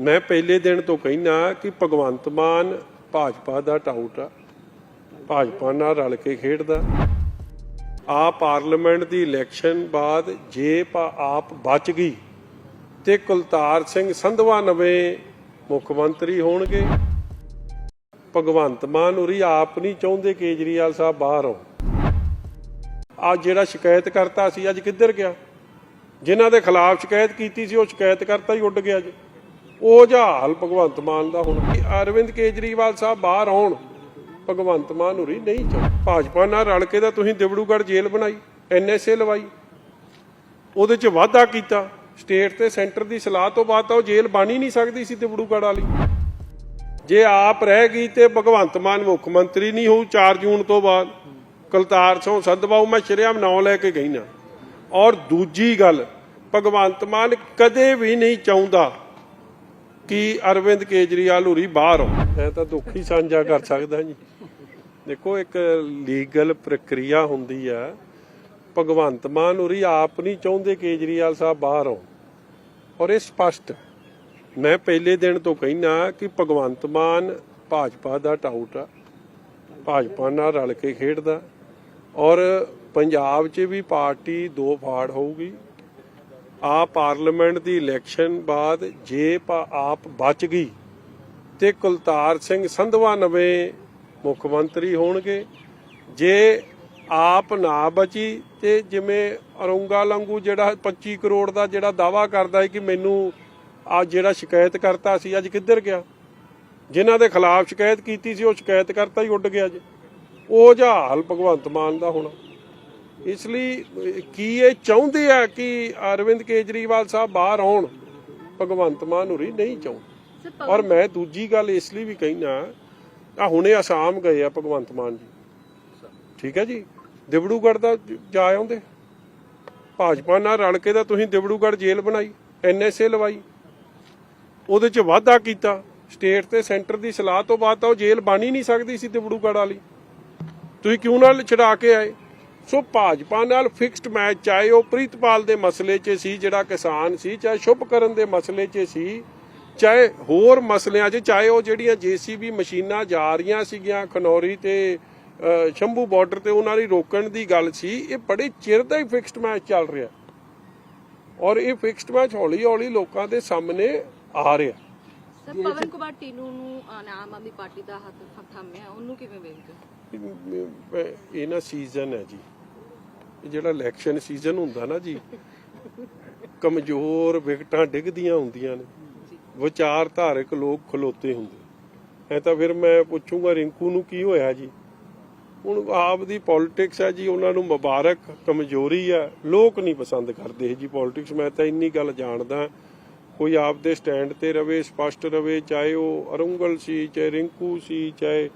ਮੈਂ ਪਹਿਲੇ ਦਿਨ ਤੋਂ ਕਹਿਣਾ ਕਿ ਭਗਵੰਤ ਮਾਨ ਭਾਜਪਾ ਦਾ ਟਾਊਟ ਆ। ਭਾਜਪਾ ਨਾਲ ਰਲ ਕੇ ਖੇਡਦਾ। ਆ ਪਾਰਲੀਮੈਂਟ ਦੀ ਇਲੈਕਸ਼ਨ ਬਾਅਦ ਜੇ ਆਪ ਬਚ ਗਈ ਤੇ ਕੁਲਤਾਰ ਸਿੰਘ ਸੰਧਵਾ ਨਵੇਂ ਮੁੱਖ ਮੰਤਰੀ ਹੋਣਗੇ। ਭਗਵੰਤ ਮਾਨ ਉਰੀ ਆਪ ਨਹੀਂ ਚਾਹੁੰਦੇ ਕੇਜਰੀਵਾਲ ਸਾਹਿਬ ਬਾਹਰ ਆਉਣ। ਆ ਜਿਹੜਾ ਸ਼ਿਕਾਇਤ ਕਰਤਾ ਸੀ ਅੱਜ ਕਿੱਧਰ ਗਿਆ? ਜਿਨ੍ਹਾਂ ਦੇ ਖਿਲਾਫ ਸ਼ਿਕਾਇਤ ਕੀਤੀ ਸੀ ਉਹ ਸ਼ਿਕਾਇਤ ਕਰਤਾ ਹੀ ਉੱਡ ਗਿਆ ਜੀ ਉਹ ਜਿਹਾ ਹਾਲ ਭਗਵੰਤ ਮਾਨ ਦਾ ਹੁਣ ਕਿ ਅਰਵਿੰਦ ਕੇਜਰੀਵਾਲ ਸਾਹਿਬ ਬਾਹਰ ਆਉਣ, ਭਗਵੰਤ ਮਾਨ ਉਰੀ ਨਹੀਂ ਚਾਹੁੰਦੇ ਭਾਜਪਾ ਨਾਲ ਰਲ ਕੇ ਤਾਂ ਤੁਸੀਂ ਦਿਬੜੂਗੜ੍ਹ ਜੇਲ੍ਹ ਬਣਾਈ ਐਨਐਸਏ ਲਵਾਈ। ਉਹਦੇ 'ਚ ਵਾਅਦਾ ਕੀਤਾ। ਸਟੇਟ ਤੇ ਸੈਂਟਰ ਦੀ ਸਲਾਹ ਤੋਂ ਬਾਅਦ ਤਾਂ ਉਹ ਜੇਲ੍ਹ ਬਣ ਹੀ ਨਹੀਂ ਸਕਦੀ ਸੀ ਦਿਬੜੂਗੜ੍ਹ ਵਾਲੀ। ਜੇ ਆਪ ਰਹਿ ਗਈ ਤੇ ਭਗਵੰਤ ਮਾਨ ਮੁੱਖ ਮੰਤਰੀ ਨਹੀਂ ਹੋਊ 4 ਜੂਨ ਤੋਂ ਬਾਅਦ। ਕੁਲਤਾਰ ਸਿੰਘ ਸੰਧਵਾਉ ਮੈਂ ਸ਼ਰਿਆਮ ਨਾਂ ਲੈ ਕੇ ਗਈ ਨਾ। ਔਰ ਦੂਜੀ ਗੱਲ, ਭਗਵੰਤ ਮਾਨ ਕਦੇ ਵੀ ਨਹੀਂ ਚਾਹੁੰਦਾ ਕਿ ਅਰਵਿੰਦ ਕੇਜਰੀਵਾਲ ਹੁਰੀ ਬਾਹਰ ਹੋ ਮੈਂ ਤਾਂ ਦੁੱਖ ਹੀ ਸਾਂਝਾ ਕਰ ਸਕਦਾ ਜੀ। ਦੇਖੋ, ਇੱਕ ਲੀਗਲ ਪ੍ਰਕਿਰਿਆ ਹੁੰਦੀ ਆ। ਭਗਵੰਤ ਮਾਨ ਹੁਰੀ ਆਪ ਨਹੀਂ ਚਾਹੁੰਦੇ ਕੇਜਰੀਵਾਲ ਸਾਹਿਬ ਬਾਹਰ ਹੋ ਔਰ ਇਹ ਸਪਸ਼ਟ ਮੈਂ ਪਹਿਲੇ ਦਿਨ ਤੋਂ ਕਹਿਣਾ ਕਿ ਭਗਵੰਤ ਮਾਨ ਭਾਜਪਾ ਦਾ ਟਾਊਟ ਆ। ਭਾਜਪਾ ਨਾਲ ਰਲ ਕੇ ਖੇਡਦਾ। ਔਰ ਪੰਜਾਬ 'ਚ ਵੀ ਪਾਰਟੀ ਦੋ ਫਾੜ ਹੋਊਗੀ। ਆ ਪਾਰਲੀਮੈਂਟ ਦੀ ਇਲੈਕਸ਼ਨ ਬਾਅਦ ਜੇ ਪਾ- ਆਪ ਬਚ ਗਈ ਤੇ ਕੁਲਤਾਰ ਸਿੰਘ ਸੰਧਵਾ ਨਵੇਂ ਮੁੱਖ ਮੰਤਰੀ ਹੋਣਗੇ। ਜੇ ਆਪ ਨਾ ਬਚੀ ਤੇ ਜਿਵੇਂ ਅਰੁੰਗਾ ਲੰਗੂ ਜਿਹੜਾ 25 ਕਰੋੜ ਦਾ ਜਿਹੜਾ ਦਾਵਾ ਕਰਦਾ ਹੈ ਕਿ ਮੈਨੂੰ ਆ ਜਿਹੜਾ ਸ਼ਿਕਾਇਤ ਕਰਤਾ ਸੀ, ਅੱਜ ਕਿੱਧਰ ਗਿਆ? ਜਿਨ੍ਹਾਂ ਦੇ ਖਿਲਾਫ ਸ਼ਿਕਾਇਤ ਕੀਤੀ ਸੀ, ਉਹ ਸ਼ਿਕਾਇਤ ਕਰਤਾ ਹੀ ਉੱਡ ਗਿਆ ਜੀ। ਉਹ ਜਿਹਾ ਹਾਲ ਭਗਵੰਤ ਮਾਨ ਦਾ ਹੋਣਾ। ਇਸ ਲਈ ਕੀ ਇਹ ਚਾਹੁੰਦੇ ਆ ਕਿ ਅਰਵਿੰਦ ਕੇਜਰੀਵਾਲ ਸਾਹਿਬ ਬਾਹਰ ਆਉਣ? ਭਗਵੰਤ ਮਾਨ ਹੁਰੀ ਨਹੀਂ ਚਾਹੁੰਦੇ ਔਰ ਮੈਂ ਦੂਜੀ ਗੱਲ ਇਸ ਲਈ ਵੀ ਕਹਿਣਾ ਆ ਹੁਣੇ ਅਸਾਮ ਗਏ ਆ ਭਗਵੰਤ ਮਾਨ ਜੀ। ਠੀਕ ਹੈ ਜੀ? ਦਿਬੜੂਗੜ੍ਹ ਦਾ ਜ- ਆਉਂਦੇ। ਭਾਜਪਾ ਨਾਲ ਰਲ ਕੇ ਤਾਂ ਤੁਸੀਂ ਦਿਬੜੂਗੜ੍ਹ ਜੇਲ੍ਹ ਬਣਾਈ ਐਨਐਸਏ ਲਵਾਈ। ਉਹਦੇ 'ਚ ਵਾਅਦਾ ਕੀਤਾ। ਸਟੇਟ ਤੇ ਸੈਂਟਰ ਦੀ ਸਲਾਹ ਤੋਂ ਬਾਅਦ ਤਾਂ ਉਹ ਜੇਲ੍ਹ ਬਣ ਹੀ ਨਹੀਂ ਸਕਦੀ ਸੀ ਦਿਬੜੂਗੜ੍ਹ ਵਾਲੀ। ਤੁਸੀਂ ਕਿਉਂ ਨਾਲ ਛਡਾ ਕੇ ਆਏ? ਸੋ ਭਾਜਪਾ ਨਾਲ ਫਿਕਸਡ ਮੈਚ ਚਾਹੇ ਉਹ ਪ੍ਰੀਤਪਾਲ ਦੇ ਮਸਲੇ 'ਚ ਸੀ, ਜਿਹੜਾ ਕਿਸਾਨ ਸੀ, ਚਾਹੇ ਸ਼ੁਭਕਰਨ ਦੇ ਮਸਲੇ 'ਚ ਸੀ, ਚਾਹੇ ਹੋਰ ਮਸਲਿਆਂ 'ਚ, ਚਾਹੇ ਉਹ ਜਿਹੜੀਆਂ ਜੀਸੀਬੀ ਮਸ਼ੀਨਾਂ ਜਾ ਰਹੀਆਂ ਸੀਗੀਆਂ, ਖਨੌਰੀ ਤੇ ਸ਼ੰਭੂ ਬਾਰਡਰ ਤੇ ਉਹਨਾਂ ਦੀ ਰੋਕਣ ਦੀ ਗੱਲ ਸੀ, ਇਹ ਬੜੇ ਚਿਰ ਦਾ ਹੀ ਫਿਕਸਡ ਮੈਚ ਚੱਲ ਰਿਹਾ। ਔਰ ਇਹ ਫਿਕਸਡ ਮੈਚ ਹੌਲੀ ਹੌਲੀ ਲੋਕਾਂ ਦੇ ਸਾਹਮਣੇ ਆ ਰਿਹਾ। ਸਰ ਪਵਨ ਕੁਮਾਰ ਟੀਨੂ ਨੂੰ ਅਹ, ਆਮ ਆਦਮੀ ਪਾਰਟੀ ਦਾ ਹੱਥ ਥੰਮਿਆ ਉਹਨੂੰ ਕਿਵੇਂ ਵੇਖਦੇ ਹੋ? ਇਹ- ਇਹ ਨਾ ਸੀਜ਼ਨ ਹੈ ਜੀ। ਇਹ ਜਿਹੜਾ ਇਲੈਕਸ਼ਨ ਸੀਜ਼ਨ ਹੁੰਦਾ ਨਾ ਜੀ ਕਮਜ਼ੋਰ ਵਿਕਟਾਂ ਡਿੱਗਦੀਆਂ ਹੁੰਦੀਆਂ ਨੇ। ਵਿਚਾਰ ਧਾਰਕ ਲੋਕ ਖਲੋਤੇ ਹੁੰਦੇ। ਐ ਤਾਂ ਫਿਰ ਮੈਂ ਪੁੱਛੂੰਗਾ ਰਿੰਕੂ ਨੂੰ ਕੀ ਹੋਇਆ ਜੀ? ਹੁਣ ਆਪ ਦੀ ਪੋਲਿਟਿਕਸ ਹੈ ਜੀ ਉਹਨਾਂ ਨੂੰ ਮੁਬਾਰਕ ਕਮਜ਼ੋਰੀ ਆ। ਲੋਕ ਨਹੀਂ ਪਸੰਦ ਕਰਦੇ ਜੀ ਪੋਲਿਟਿਕਸ ਮੈਂ ਤਾਂ ਇੰਨੀ ਗੱਲ ਜਾਣਦਾ। ਕੋਈ ਆਪ ਦੇ ਸਟੈਂਡ ਤੇ ਰਵੇ, ਸਪਸ਼ਟ ਰਵੇ, ਚਾਹੇ ਉਹ ਅਰੁੰਗਲ ਸੀ, ਚਾਹੇ ਰਿੰਕੂ ਸੀ, ਚਾਹੇ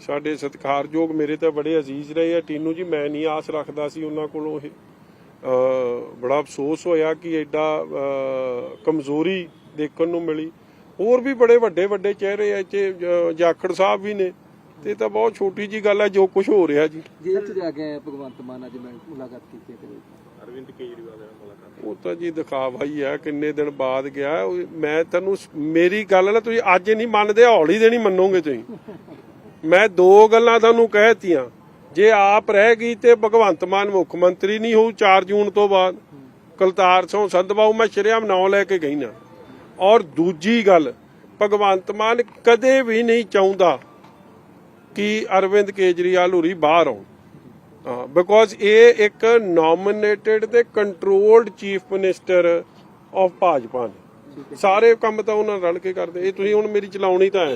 ਸਾਡੇ ਸਤਿਕਾਰਯੋਗ ਮੇਰੇ ਤਾਂ ਬੜੇ ਅਜ਼ੀਜ਼ ਰਹੇ ਆ। ਟੀਨੂ ਜੀ, ਮੈਂ ਨਹੀਂ ਆਸ ਰੱਖਦਾ ਸੀ ਉਹਨਾਂ ਕੋਲੋਂ ਇਹ ਬੜਾ ਅਫਸੋਸ ਹੋਇਆ ਕਿ ਐਡਾ ਕਮਜ਼ੋਰੀ ਦੇਖਣ ਨੂੰ ਮਿਲੀ। ਹੋਰ ਵੀ ਬੜੇ ਵੱਡੇ ਵੱਡੇ ਚਿਹਰੇ ਐ ਚ ਜਾਖੜ ਸਾਹਿਬ ਵੀ ਨੇ। ਤੇ ਇਹ ਤਾਂ ਬਹੁਤ ਛੋਟੀ ਜੀ ਗੱਲ ਹੈ ਜੋ ਕੁਝ ਹੋ ਰਿਹਾ ਜੀ। ਜੇਲ੍ਹ 'ਚ ਜਾ ਕੇ ਆਏ ਭਗਵੰਤ ਮਾਨ ਅੱਜ ਮੈਂ ਮੁਲਾਕਾਤ ਕੀਤੀ ਹੈ ਤੇ ਉਹ ਤਾਂ ਜੀ ਦਿਖਾਵਾ ਹੀ ਆ ਕਿੰਨੇ ਦਿਨ ਬਾਅਦ ਗਿਆ। ਉਹ ਮੈਂ ਤੈਨੂੰ ਸ- ਮੇਰੀ ਗੱਲ ਨਾ ਤੁਸੀਂ ਅੱਜ ਨਹੀਂ ਮੰਨਦੇ ਹੌਲੀ ਦੇ ਨਹੀਂ ਮੰਨੋਗੇ ਤੁਸੀਂ। ਮੈਂ ਦੋ ਗੱਲਾਂ ਤੁਹਾਨੂੰ ਕਹਿਤੀਆਂ। ਜੇ ਆਪ ਰਹਿ ਗਈ ਤੇ ਭਗਵੰਤ ਮਾਨ ਮੁੱਖ ਮੰਤਰੀ ਨਹੀਂ ਹੋਊ 4 ਜੂਨ ਤੋਂ ਬਾਅਦ। ਕੁਲਤਾਰ ਸਿੰਘ ਸੰਧਵਾਉ ਮੈਂ ਸ਼ਰਿਆਮ ਨਾਂ ਲੈ ਕੇ ਗਈ ਨਾ। ਔਰ ਦੂਜੀ ਗੱਲ ਭਗਵੰਤ ਮਾਨ ਕਦੇ ਵੀ ਨਹੀਂ ਚਾਹੁੰਦਾ ਕਿ ਅਰਵਿੰਦ ਕੇਜਰੀਵਾਲ ਹੁਰੀ ਬਾਹਰ ਆਉਣ। ਬਿਕੋਜ਼ ਇਹ ਇੱਕ ਨੋਮੀਨੇਟਿਡ ਤੇ controlled chief minister of Bhajpa ਨੇ। ਸਾਰੇ ਕੰਮ ਤਾਂ ਉਹਨਾਂ ਰਲ ਕੇ ਕਰਦੇ। ਇਹ ਤੁਸੀਂ ਹੁਣ ਮੇਰੀ ਚਲਾਉਣੀ ਤਾਂ ਹੈ